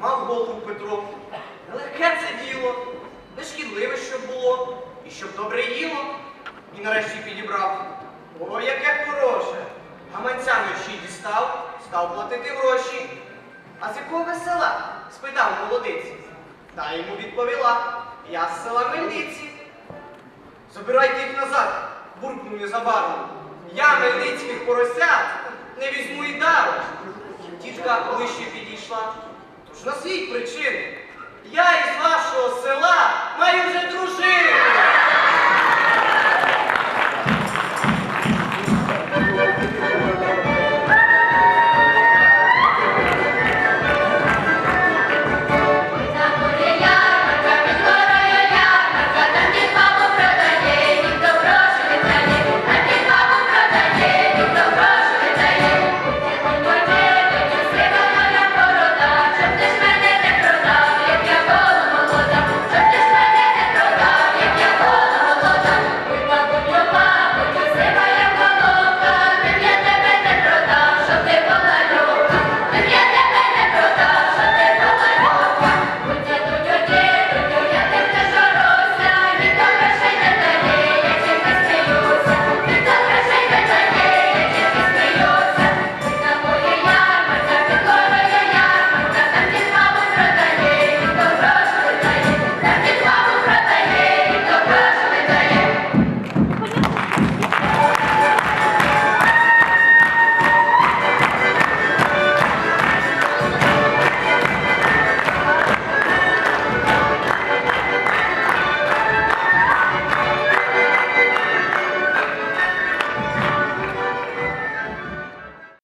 Мав голову Петро. Нелегке це діло, нешкідливе, щоб було, і щоб добре їло. І нарешті підібрав. О, яке хороше! Гаманця мерщій дістав, став платити гроші. А з якого села? спитав молодиці. Та йому відповіла. Я з села Мельниці. Забирайте їх назад, буркнув незабаром. Я мельницьких поросят не візьму і дару. Тітка ближче підійшла. Тож назвіть причини. Я із вашого села маю вже.